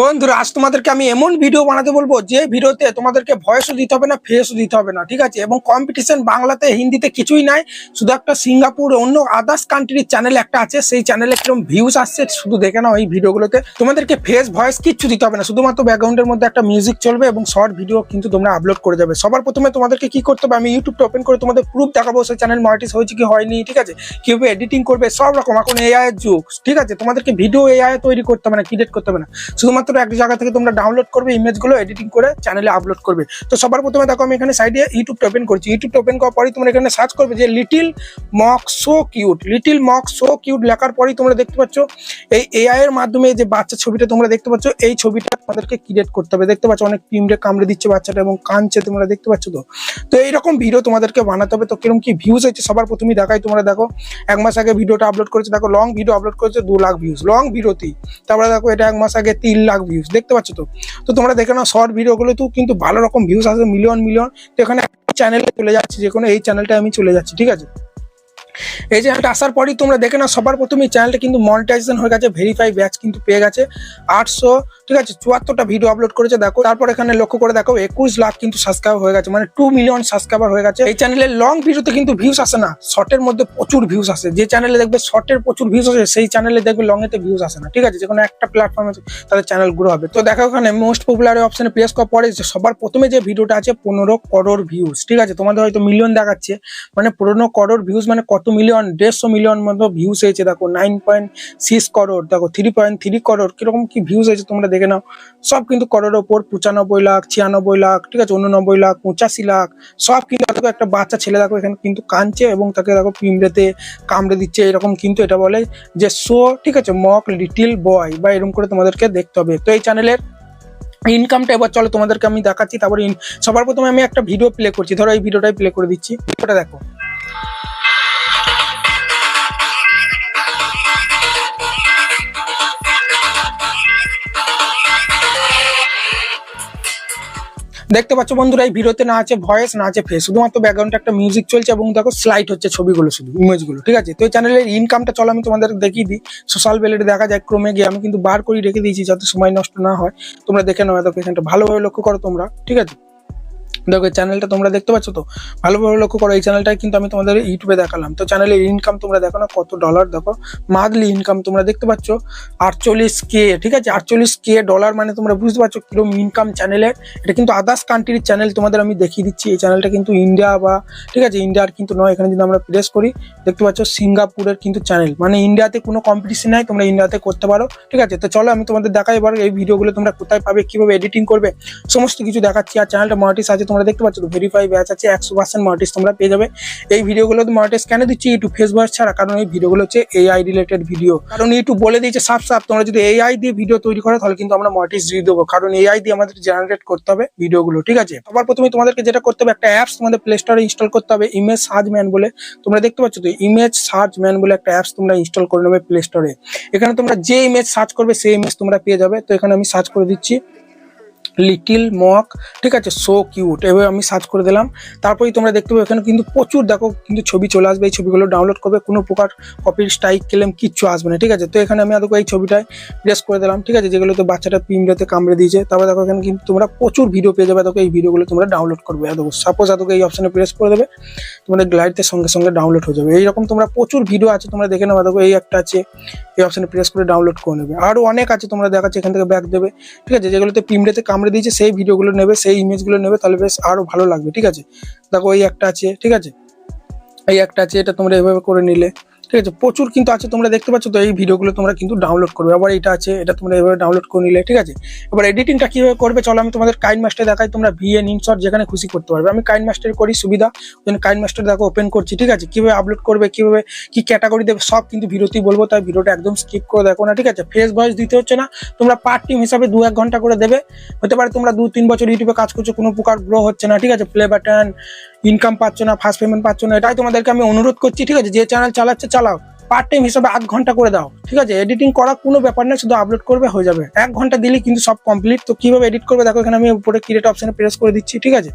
বন্ধুরা, আজ তোমাদেরকে আমি এমন ভিডিও বানাতে বলব, যে ভিডিওতে তোমাদেরকে ভয়েসও দিতে হবে না ফেসও দিতে হবে না, ঠিক আছে? এবং কম্পিটিশন বাংলাতে, হিন্দিতে কিছুই নাই, শুধু একটা সিঙ্গাপুর, অন্য আদার্স কান্ট্রির চ্যানেল একটা আছে, সেই চ্যানেলে কীরকম ভিউজ আসছে, শুধু দেখে নাও এই ভিডিওগুলোতে তোমাদেরকে ফেস ভয়েস কিচ্ছু দিতে হবে না, শুধুমাত্র ব্যাকগ্রাউন্ডের মধ্যে একটা মিউজিক চলবে এবং শর্ট ভিডিও কিন্তু তোমরা আপলোড করে যাবে। সবার প্রথমে তোমাদেরকে কি করতে হবে, আমি ইউটিউবটা ওপেন করে তোমাদের প্রুফ দেখাবো, সেই চ্যানেল মনিটাইজ হয়েছে কি হয়নি, ঠিক আছে? কীভাবে এডিটিং করবে, সব রকম। এখন এআই যুগ, ঠিক আছে? তোমাদেরকে ভিডিও এআই তৈরি করতে হবে না ক্রিয়েট করতে হবে না। শুধুমাত্র এক জায়গা থেকে তোমরা ডাউনলোড করবে ইমেজগুলো এডিটিং করে চ্যানেলে আপলোড করবে। তো সবার প্রথমে দেখো, আমি এখানে সাইডে ইউটিউবটা ওপেন করছি। ইউটিউবটা ওপেন করার পরেই তোমরা এখানে সার্চ করবে যে little mock so cute little mock so cute লেখার পরেই তোমরা দেখতে পাচ্ছ, এই এআই এর মাধ্যমে যে বাচ্চা ছবিটা তোমরা দেখতে পাচ্ছ, এই ছবিটা তোমাদেরকে ক্রিয়েট করতে হবে। দেখতে পাচ্ছ, অনেক পিমড়ে কামড়ে দিচ্ছে বাচ্চাটা এবং কাঁদছে তোমরা দেখতে পাচ্ছ তো? তো এইরকম ভিডিও তোমাদেরকে বানাতে হবে। তো কীরকম কি ভিউজ হচ্ছে সবার প্রথমেই দেখাই তোমরা দেখো। এক মাস আগে ভিডিওটা আপলোড করেছে, দেখো লং ভিডিও আপলোড করেছে দু লাখ ভিউজ লং ভিডিওতেই তারপরে দেখো, এটা এক মাস আগে তিন লাখ ভিউজ দেখতে পাচ্ছ তো? তো তোমরা দেখে নাও শর্ট ভিডিওগুলো তো কিন্তু ভালো রকম ভিউজ আসে মিলিয়ন মিলিয়ন তো এখানে চ্যানেলে চলে যাচ্ছি, যে কোনো এই চ্যানেলটা আমি চলে যাচ্ছি, ঠিক আছে? এই চ্যানেলটা আসার পরই তোমরা দেখে নাও, সবার প্রথমে চ্যানেলটা কিন্তু মনিটাইজেশন হয়ে গেছে ভেরিফাই ব্যাচ কিন্তু পেয়ে গেছে। আটশো ঠিক আছে, চুয়াত্তরটা ভিডিও আপলোড করেছে, দেখো। তারপর এখানে লক্ষ্য করে দেখো, একুশ লাখ কিন্তু সাবস্ক্রাইব হয়ে গেছে মানে টু মিলিয়ন সাবস্ক্রাইবার হয়ে গেছে। এই চ্যানেলের লং ভিডিওতে কিন্তু ভিউস আসে না শর্টের মধ্যে প্রচুর ভিউস আসে। যে চ্যানেলে দেখবে শর্টের প্রচুর ভিউস আসে, সেই চ্যানেলে দেখবে লং এতে ভিউজ আসে না, ঠিক আছে? যে কোনো একটা প্ল্যাটফর্মে তাদের চ্যানেল গ্রো হবে। তো দেখো এখানে মোস্ট পপুলার অপশনে প্রেস করার পরে সবার প্রথমে যে ভিডিওটা আছে, পনেরো করোর ভিউজ ঠিক আছে? তোমাদের হয়তো মিলিয়ন দেখাচ্ছে মানে পনেরো করোর ভিউজ মানে কত মিলিয়ন দেড়শো মিলিয়ন মতো ভিউস হয়েছে, দেখো। নাইন পয়েন্ট সিক্স করোর দেখো থ্রি পয়েন্ট থ্রি করোর কীরকম কি ভিউস হয়েছে তোমরা দেখে নাও। সব কিন্তু করোড়ের ওপর, পঁচানব্বই লাখ, ছিয়ানব্বই লাখ, ঠিক আছে, উননব্বই লাখ, পঁচাশি লাখ, সব কিন্তু দেখো একটা বাচ্চা ছেলে দেখো এখানে কিন্তু কাঁদছে এবং তাকে দেখো পিমড়েতে কামড়ে দিচ্ছে, এরকম কিন্তু এটা বলে যে, শো, ঠিক আছে মক লিটিল বয় বা এরকম করে তোমাদেরকে দেখতে হবে। তো এই চ্যানেলের ইনকামটা এবার চলো তোমাদেরকে আমি দেখাচ্ছি, তারপরে সবার প্রথমে আমি একটা ভিডিও প্লে করছি। ধরো এই ভিডিওটাই প্লে করে দিচ্ছি। ভিডিওটা দেখো। দেখতে পাচ্ছ বন্ধুরা, এই ভিডিওতে না আছে ভয়েস না আছে ফেস শুধুমাত্র ব্যাকগ্রাউন্ডে একটা মিউজিক চলছে এবং দেখো স্লাইড হচ্ছে ছবিগুলো শুধু ইমেজগুলো ঠিক আছে? তো এই চ্যানেলের ইনকামটা চলো আমি তোমাদের দেখিয়ে দিই। সোশ্যাল বেলেটে দেখা যায় ক্রমে গিয়ে আমি কিন্তু বার করে রেখে দিয়েছি যাতে সময় নষ্ট না হয়। তোমরা দেখে নাও দেখো এখানটা ভালোভাবে লক্ষ্য করো তোমরা, ঠিক আছে? দেখো চ্যানেলটা তোমরা দেখতে পাচ্ছ তো? ভালোভাবে লক্ষ্য করো, এই চ্যানেলটাই কিন্তু আমি তোমাদের ইউটিউবে দেখালাম। তো চ্যানেলের ইনকাম তোমরা দেখো না, কত ডলার দেখো? মান্থলি ইনকাম তোমরা দেখতে পাচ্ছ, আটচল্লিশ কে ঠিক আছে? আটচল্লিশ কে ডলার মানে তোমরা বুঝতে পারছ কীরকম ইনকাম চ্যানেলের এটা কিন্তু আদার্স কান্ট্রির চ্যানেল তোমাদের আমি দেখিয়ে দিচ্ছি। এই চ্যানেলটা কিন্তু ইন্ডিয়া বা, ঠিক আছে? ইন্ডিয়ার কিন্তু নয়, এখানে যদি আমরা প্রেস করি, দেখতে পাচ্ছ সিঙ্গাপুরের কিন্তু চ্যানেল মানে ইন্ডিয়াতে কোনো কম্পিটিশন নাই, তোমরা ইন্ডিয়াতে করতে পারো, ঠিক আছে? তো চলো, আমি তোমাদের দেখাই এবার এই ভিডিওগুলো তোমরা কোথায় পাবে, কীভাবে এডিটিং করবে, সমস্ত কিছু দেখাচ্ছি। আর চ্যানেলটা মনিটিস আছে তোমরা দেখতে পাচ্ছ তো ভেরিফাই ব্যাচ আছে, একশো পার্সেন্ট মনিটিস তোমরা পেয়ে যাবে। এই ভিডিওগুলো মনিটিস কেন দিচ্ছি? ইউটিউব ফেসবুক ছাড়া, কারণ এই ভিডিওগুলো হচ্ছে এআই রিলেটেড ভিডিও কারণ ইউটিউব বলে দিয়েছে, সাফ সাফ, তোমরা যদি এআই দিয়ে ভিডিও তৈরি করো, তাহলে কিন্তু আমরা মনিটিস দিয়ে দেবো। কারণ এআই দিয়ে আমাদের জেনারেট করতে হবে ভিডিওগুলো, ঠিক আছে? আবার প্রথমে তোমাদেরকে যেটা করতে হবে, একটা অ্যাপস তোমাদের প্লে স্টোরে ইনস্টল করতে হবে ইমেজ সার্চ ম্যান বলে। তোমরা দেখতে পাচ্ছ তো ইমেজ সার্চ ম্যান বলে একটা অ্যাপস তোমরা ইনস্টল করে নেবে প্লে স্টোরে এখানে তোমরা যে ইমেজ সার্চ করবে, সেই ইমেজ তোমরা পেয়ে যাবে। তো এখানে আমি সার্চ করে দিচ্ছি। লিটিল মক, ঠিক আছে? সো কিউট এভাবে আমি সার্চ করে দিলাম। তারপরেই তোমরা দেখতে পাবে, এখানে কিন্তু প্রচুর, দেখো, কিন্তু ছবি চলে আসবে। এই ছবিগুলো ডাউনলোড করবে, কোনো প্রকার কপির স্ট্রাইক ক্লেম কিচ্ছু আসবে না, ঠিক আছে? তো এখানে আমি দেখো এই ছবিটায় প্রেস করে দিলাম, ঠিক আছে? যেগুলোতে বাচ্চাটা পিমড়াতে কামড়ে দিয়েছে, তারপর দেখো, এখানে কিন্তু তোমরা প্রচুর ভিডিও পেয়ে যাবে। দেখো, এই ভিডিওগুলো তোমরা ডাউনলোড করবে। দেখো সাপোজ দেখো এই অপশানে প্রেস করে দেবে, তোমাদের গ্লাইডতে সঙ্গে সঙ্গে ডাউনলোড হয়ে যাবে। এইরকম তোমরা প্রচুর ভিডিও আছে, তোমরা দেখে নেবে দেখো, এই একটা আছে, এই অপশানে প্রেস করে ডাউনলোড করে নেবে। আরও অনেক আছে তোমরা দেখাচ্ছে, এখান থেকে ব্যাক দেবে, ঠিক আছে? যেগুলোতে পিমড়েতে কামড়ে দিয়েছে, সেই ভিডিওগুলো নেবে, সেই ইমেজগুলো নেবে, তাহলে বেশ আরও ভালো লাগবে, ঠিক আছে? দেখো এই একটা আছে, ঠিক আছে? এই একটা আছে, এটা তোমরা এভাবে করে নিলে। ঠিক আছে, প্রচুর কিন্তু আছে, তোমরা দেখতে পাচ্ছ তো এই ভিডিওগুলো তোমরা কিন্তু ডাউনলোড করবে। আবার এটা আছে, এটা তোমরা এভাবে ডাউনলোড করে নিলে, ঠিক আছে? এবার এডিটিংটা কীভাবে করবে, চলো আমি তোমাদের কাইন মাস্টার দেখাই, তোমরা ভিএন ইনশট যেখানে খুশি করতে পারবে। আমি কাইন মাস্টার করি, সুবিধা ওই কাইন মাস্টার দেখো ওপেন করছি, ঠিক আছে? কীভাবে আপলোড করবে, কীভাবে, কি ক্যাটাগরি দেবে, সব কিন্তু ভিডিওতেই বলব, তাই ভিডিওটা একদম স্কিপ করে দেখো না, ঠিক আছে? ফেস ভয়েস দিতে হচ্ছে না, তোমরা পার্ট টিম হিসাবে দু এক ঘণ্টা করে দেবে। হতে পারে তোমরা দু তিন বছর ইউটিউবে কাজ করছ, কোনো প্রকার গ্রো হচ্ছে না, ঠিক আছে? প্লে বাটন ইনকাম পাচ্ছ না ফার্স্ট পেমেন্ট পাচ্ছ না, এটাই তোমাদেরকে আমি অনুরোধ করছি, ঠিক আছে? যে চ্যানেল চালাচ্ছে, চালাও। পার্ট টাইম হিসাবে আধ ঘণ্টা করে দাও, ঠিক আছে? এডিটিং করা কোনো ব্যাপার না, শুধু আপলোড করবে, হয়ে যাবে। এক ঘণ্টা দিলেই কিন্তু সব কমপ্লিট তো কীভাবে এডিট করবে? দেখো, এখানে আমি উপরে ক্রিয়েট অপশানে প্রেস করে দিচ্ছি, ঠিক আছে?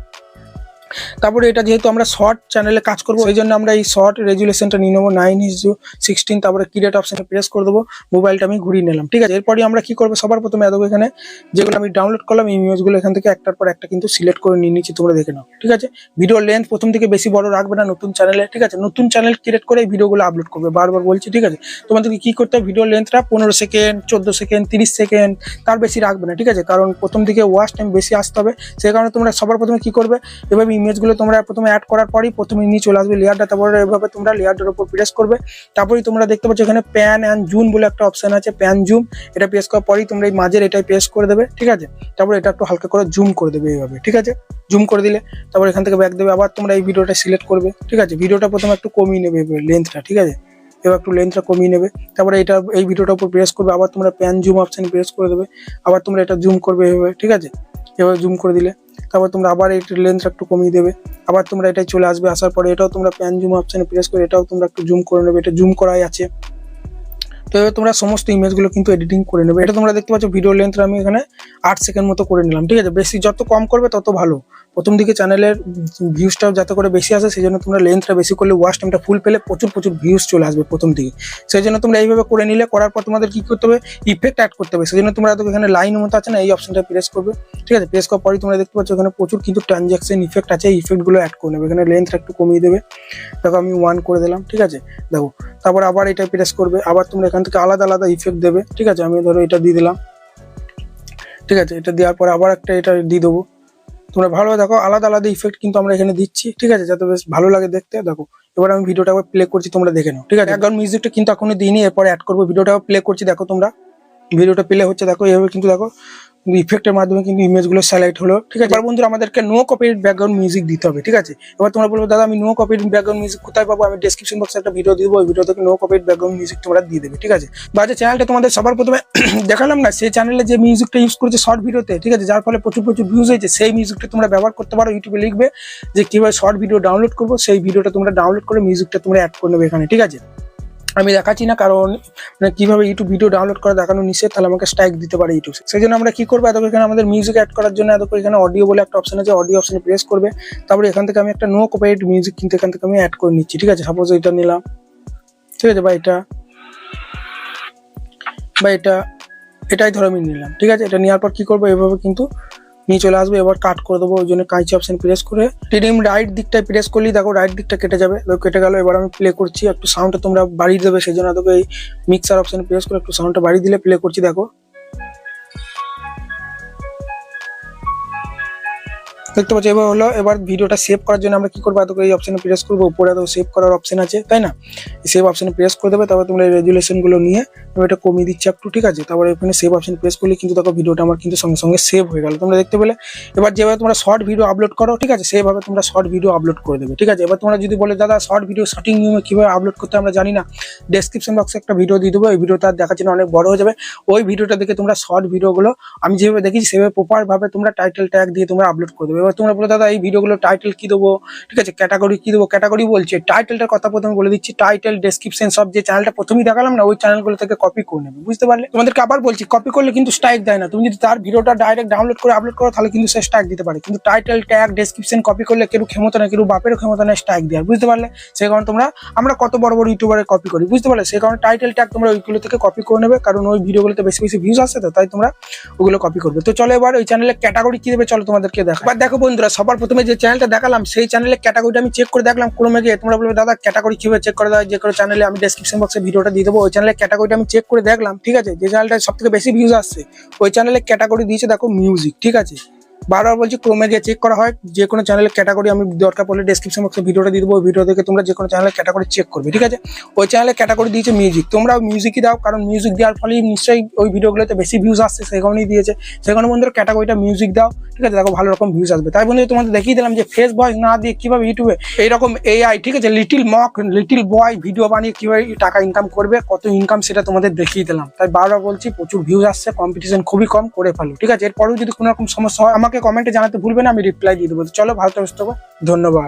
তারপরে এটা যেহেতু আমরা শর্ট চ্যানেলে কাজ করব এই জন্য আমরা এই শর্ট রেজুলেশনটা নিয়ে নেব নাইন ইজু সিক্সটিন তারপরে ক্রিয়েট অপশনে প্রেস করে দেবো মোবাইলটা আমি ঘুরিয়ে নিলাম, ঠিক আছে? এরপরে আমরা কি করব? সবার প্রথমে এত এখানে, যেগুলো আমি ডাউনলোড করলাম, এই ইমেজগুলো এখান থেকে একটার পর একটা কিন্তু সিলেক্ট করে নিয়ে নিচ্ছি, তোমরা দেখে নাও, ঠিক আছে? ভিডিও লেন্থ প্রথম থেকে বেশি বড় রাখবে না, নতুন চ্যানেলে ঠিক আছে? নতুন চ্যানেল ক্রিয়েট করে ভিডিওগুলো আপলোড করবে, বারবার বলছি, ঠিক আছে? তোমাদেরকে কি করতে হবে? ভিডিও লেন্থটা পনেরো সেকেন্ড চোদ্দ সেকেন্ড তিরিশ সেকেন্ড তার বেশি রাখবে না, ঠিক আছে? কারণ প্রথম দিকে ওয়াচ টাইম বেশি আসতে হবে সেই কারণে তোমরা সবার প্রথমে কি করবে? এভাবে ইমেজগুলো তোমরা প্রথমে অ্যাড করার পরই প্রথমে নিয়ে চলে আসবে লেয়ারটা তারপরে এভাবে তোমরা লেয়ারটার উপর প্রেস করবে। তারপরেই তোমরা দেখতে পাচ্ছ এখানে প্যান অ্যান্ড জুম বলে একটা অপশন আছে প্যান জুম এটা প্রেস করার পরেই তোমরা এই মাঝের এটাই প্রেস করে দেবে, ঠিক আছে? তারপরে এটা একটু হালকা করে জুম করে দেবে এইভাবে, ঠিক আছে? জুম করে দিলে তারপর এখান থেকে ব্যাক দেবে, আবার তোমরা এই ভিডিওটা সিলেক্ট করবে, ঠিক আছে? ভিডিওটা প্রথমে একটু কমিয়ে নেবে লেন্থটা ঠিক আছে? এবার একটু লেন্থটা কমিয়ে নেবে, তারপরে এটা, এই ভিডিওটার উপর প্রেস করবে, আবার তোমরা প্যান জুম অপশন প্রেস করে দেবে, আবার তোমরা এটা জুম করবে এভাবে ঠিক আছে? এভাবে জুম করে দিলে তারপর তোমরা আবার এই লেন্থটা একটু কমিয়ে দেবে। আবার তোমরা এটাই চলে আসবে, আসার পরে এটাও তোমরা প্যান জুম অপশানে প্রেস করে এটাও তোমরা একটু জুম করে নেবে, এটা জুম করাই আছে। তো এবার তোমরা সমস্ত ইমেজগুলো কিন্তু এডিটিং করে নেবে। এটা তোমরা দেখতে পাচ্ছ ভিডিও লেন্থ আমি এখানে আট সেকেন্ড মতো করে নিলাম, ঠিক আছে? বেশি যত কম করবে তত ভালো। প্রথম দিকে চ্যানেলের ভিউজটা যাতে করে বেশি আসে, সেই জন্য তোমরা লেন্থটা বেশি করলে ওয়াশ টাইমটা ফুল পেলে প্রচুর প্রচুর ভিউজ চলে আসবে প্রথম দিকে। সেই জন্য তোমরা এইভাবে করে নিলে, করার পর তোমাদের কি করতে হবে? ইফেক্ট অ্যাড করতে হবে। সেই জন্য তোমরা এখানে লাইন মতো আছে না, এই অপশনটা প্রেস করবে। ঠিক আছে? প্রেস করার পরই তোমরা দেখতে পাচ্ছ এখানে প্রচুর কিন্তু ট্রানজ্যাকশন ইফেক্ট আছে, এই ইফেক্টগুলো অ্যাড করে নেবে। এখানে লেন্থটা একটু কমিয়ে দেবে। দেখো আমি ওয়ান করে দিলাম, ঠিক আছে? দেখো, তারপর আবার এটা প্রেস করবে। আবার তোমরা এখান থেকে আলাদা আলাদা ইফেক্ট দেবে, ঠিক আছে? আমি ধরো এটা দিয়ে দিলাম। ঠিক আছে? এটা দেওয়ার পরে আবার একটা এটা দিয়ে দেবো। তোমরা ভালো দেখো আলাদা আলাদা ইফেক্ট কিন্তু আমরা এখানে দিচ্ছি ঠিক আছে? যাতে বেশ ভালো লাগে দেখতে দেখো। এবার আমি ভিডিওটা প্লে করছি তোমরা দেখে নাও ঠিক আছে? ব্যাকগ্রাউন্ড মিউজিকটা কিন্তু এখনও দিইনি এরপরে অ্যাড করব ভিডিওটা প্লে করছি দেখো তোমরা। ভিডিওটা প্লে হচ্ছে দেখো এভাবে কিন্তু দেখো ইফেক্টের মাধ্যমে কিন্তু ইমেজগুলো স্যালাইট হলো, ঠিক আছে? বন্ধুরা, আমাদেরকে নো কপির ব্যাকগ্রাউন্ড মিউজিক দিতে হবে, ঠিক আছে? এবার তোমরা বলব, দাদা, আমি নো কপির ব্যাকগ্রাউন্ড মিউজিক কোথায় পাবো? আমি ডেসক্রিপশন বক্সে একটা ভিডিও দিব, ওই ভিডিও থেকে নো কপির ব্যাকগ্রাউন্ড মিউজিক তোমরা দিয়ে দেবে, ঠিক আছে? বা যে চ্যানেলটা তোমাদের সবার প্রথমে দেখালাম না, সেই চ্যানেলে যে মিউজিকটা ইউজ করেছে শর্ট ভিডিওতে ঠিক আছে? যার ফলে প্রচুর প্রচুর ভিউজ হয়েছে, সেই মিউজিকটা তোমরা ব্যবহার করতে পারো ইউটিউবে লিখবে যে কীভাবে শর্ট ভিডিও ডাউনলোড করব, সেই ভিডিওটা তোমরা ডাউনলোড করে মিউজিকটা তোমরা অ্যাড করে নেবে এখানে, ঠিক আছে? আমি দেখাচ্ছি না, কারণ মানে কীভাবে ইউটিউব ভিডিও ডাউনলোড করে দেখানো নিষেধ, তাহলে আমাকে স্ট্রাইক দিতে পারে ইউটিউব সেই জন্য আমরা কী করব, এত এখানে আমাদের মিউজিক অ্যাড করার জন্য, এত এখানে অডিও বলে একটা অপশন আছে অডিও অপশনে প্রেস করবে, তারপরে এখান থেকে আমি একটা নো কপিরাইট মিউজিক কিন্তু এখান থেকে আমি অ্যাড করে নিচ্ছি, ঠিক আছে? সাপোজ এটা নিলাম, ঠিক আছে? বা এটা বা এটা, এটাই ধরো আমি নিলাম, ঠিক আছে? এটা নেওয়ার পর কী করব, এভাবে কিন্তু নিয়ে চলে আসবে, এবার কাট করে দেবো, ওই জন্য কাঁচি অপশন প্রেস করে টিডিম রাইট দিকটা প্রেস করলেই দেখো রাইট দিকটা কেটে যাবে। কেটে গেল, এবার আমি প্লে করছি, একটু সাউন্ডটা তোমরা বাড়িয়ে দেবে, সেই জন্য এই মিক্সার অপশন প্রেস করে একটু সাউন্ডটা বাড়িয়ে দিলে প্লে করছি, দেখো। দেখতে পাচ্ছি, এবার হলো, এবার ভিডিওটা সেভ করার জন্য আমরা কি করব? এত এই অপশনে প্রেস করব। উপরে তো সেভ করার অপশন আছে, তাই না? সেভ অপশনে প্রেস করে দেবে, তারপর তোমরা এই রেজুলেশন নিয়ে আমি এটা কমিয়ে দিচ্ছি একটু ঠিক আছে? তারপরে এখানে সেভ অপশন প্রেস করলে কিন্তু দেখো ভিডিওটা আমার কিন্তু সঙ্গে সঙ্গে সেভ হয়ে গেল। তোমরা দেখতে পেলে? এবার যেভাবে তোমরা শর্ট ভিডিও আপলোড করো, ঠিক আছে? সেভাবে তোমরা শর্ট ভিডিও আপলোড করে দেবে, ঠিক আছে? এবার তোমরা যদি বলে, দাদা শর্ট ভিডিও শর্টিং নিয়মে কীভাবে আপলোড করতে আমরা জানি না। ডেসক্রিপশন বক্সে একটা ভিডিও দিয়ে দেবো ওই ভিডিওটা দেখার জন্য অনেক বড় হয়ে যাবে। ওই ভিডিওটা দেখে তোমরা শর্ট ভিডিওগুলো আমি যেভাবে দেখি সেভাবে প্রপার ভাবে তোমরা টাইটেল ট্যাগ দিয়ে তোমরা আপলোড করে দেবে। এবার তোমরা বলে, দাদা, এই ভিডিওগুলো টাইটেল কি দেবো? ঠিক আছে ক্যাটাগরি কি দেবো? ক্যাটাগরি বলছে টাইটেলটার কথা প্রথমে বলে দিচ্ছি টাইটেল ডেসক্রিপশন সব যে চ্যানেলটা প্রথমেই দেখালাম না, ওই চ্যানেলগুলো থেকে কপি করে নেবে, বুঝতে পারলে? তোমাদেরকে আবার বলছি কপি করলে কিন্তু স্ট্রাইক দেয় না। তুমি যদি তার ভিডিওটা ডাইরেক্ট ডাউনলোড করে আপলোড করো, তাহলে কিন্তু সে স্ট্রাইক দিতে পারে। কিন্তু টাইটেল ট্যাগ ডেসক্রিপশন কপি করলে কেউ ক্ষমতা না কেউ বাপেরও ক্ষমতা না স্ট্রাইক দেওয়ার, বুঝতে পারলে? সেই কারণে তোমরা, আমরা কত বড় বড় ইউটিউবারে কপি করি, বুঝতে পারলে? সেই কারণে টাইটেল ট্যাগ তোমরা ওইগুলো থেকে কপি করে নেবে, কারণ ওই ভিডিওগুলোতে বেশি বেশি ভিউজ আসছে তো, তাই তোমরা ওগুলো কপি করবে। তো চলো এবার ওই চ্যানেলে ক্যাটাগরি কি দেবে, চলো তোমাদেরকে দেখো দেখো বন্ধুরা, সবার প্রথমে যে চ্যানেলটা দেখালাম, সেই চ্যানেলে ক্যাটাগরিটা আমি চেক করে দেখলাম ক্রমে গিয়ে তোমরা বলবে, দাদা ক্যাটাগরি কীভাবে চেক করে দেওয়া যে কোনো চ্যানেলে আমি ডেসক্রিপশন বক্সে ভিডিওটা দিয়ে দেবো। ওই চ্যানেলে ক্যাটাগরিটা আমি চেক করে দেখলাম, ঠিক আছে? যে চ্যানেলটা সব থেকে বেশি ভিউজ আসছে, ওই চ্যানেলে ক্যাটাগরি দিয়েছে, দেখো মিউজিক ঠিক আছে? বারবার বলছি ক্রমে গিয়ে চেক করা হয়, যে কোনো চ্যানেলের ক্যাটাগরি আমি দরকার পড়লে ডেসক্রিপশন বক্সে ভিডিওটা দিয়ে দেবো, ওই ভিডিও থেকে তোমরা যে কোনো চ্যানেলের ক্যাটাগরি চেক করবে, ঠিক আছে? ওই চ্যানেলের ক্যাটাগরি দিয়েছে মিউজিক তোমরা মিউজিকই দাও, কারণ মিউজিক দেওয়ার ফলে নিশ্চয়ই ওই ভিডিওগুলোতে বেশি ভিউজ আসছে, সেই কারণেই দিয়েছে। সেই কারণে বন্ধুরা ক্যাটাগরিটা মিউজিক দাও, ঠিক আছে? দেখো, ভালো রকম ভিউজ আসবে। তাই বন্ধু তোমাদের দেখিয়ে দিলাম যে ফেস ভয়েস না দিয়ে কীভাবে ইউটিউবে এইরকম এআই ঠিক আছে? Little mock little boy video বানিয়ে কীভাবে টাকা ইনকাম করবে, কত ইনকাম সেটা তোমাদের দেখিয়ে দিলাম। তাই বারবার বলছি, প্রচুর ভিউজ আসছে কম্পিটিশন খুবই কম, করে ফেলো, ঠিক আছে? এরপরেও যদি কোনো রকম সমস্যা হয় আমাকে কমেন্টে জানাতে ভুলবে না আমি রিপ্লাই দিয়ে দেবো। চলো ভালো থাকো ধন্যবাদ।